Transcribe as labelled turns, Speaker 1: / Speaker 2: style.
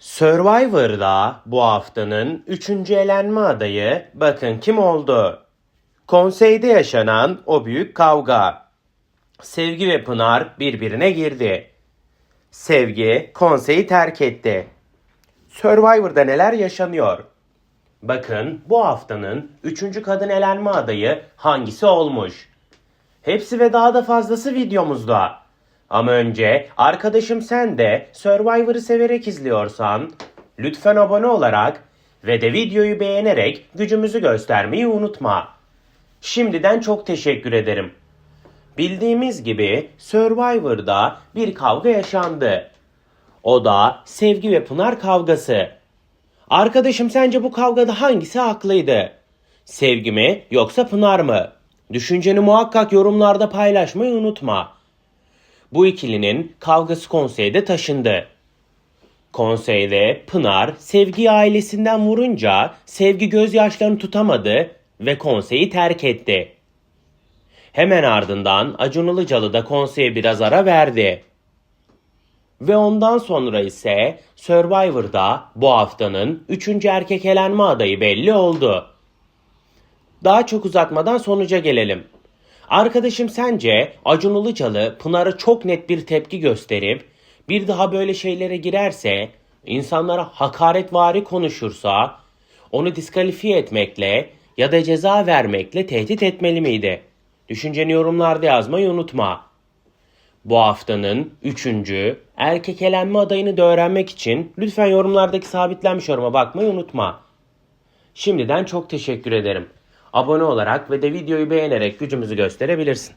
Speaker 1: Survivor'da bu haftanın 3. elenme adayı bakın kim oldu? Konseyde yaşanan o büyük kavga. Sevgi ve Pınar birbirine girdi. Sevgi konseyi terk etti. Survivor'da neler yaşanıyor? Bakın bu haftanın 3. kadın elenme adayı hangisi olmuş? Hepsi ve daha da fazlası videomuzda. Ama önce arkadaşım sen de Survivor'ı severek izliyorsan lütfen abone olarak ve de videoyu beğenerek gücümüzü göstermeyi unutma. Şimdiden çok teşekkür ederim. Bildiğimiz gibi Survivor'da bir kavga yaşandı. O da Sevgi ve Pınar kavgası. Arkadaşım sence bu kavgada hangisi haklıydı? Sevgi mi yoksa Pınar mı? Düşünceni muhakkak yorumlarda paylaşmayı unutma. Bu ikilinin kavgası konseyde taşındı. Konseyde Pınar Sevgi ailesinden vurunca Sevgi gözyaşlarını tutamadı ve konseyi terk etti. Hemen ardından Acun Ilıcalı da konseye biraz ara verdi. Ve ondan sonra ise Survivor'da bu haftanın 3. erkek elenme adayı belli oldu. Daha çok uzatmadan sonuca gelelim. Arkadaşım sence Acun Ilıcalı Pınar'a çok net bir tepki gösterip bir daha böyle şeylere girerse, insanlara hakaretvari konuşursa onu diskalifiye etmekle ya da ceza vermekle tehdit etmeli miydi? Düşünceni yorumlarda yazmayı unutma. Bu haftanın 3. erkek elenme adayını da öğrenmek için lütfen yorumlardaki sabitlenmiş yoruma bakmayı unutma. Şimdiden çok teşekkür ederim. Abone olarak ve de videoyu beğenerek gücümüzü gösterebilirsin.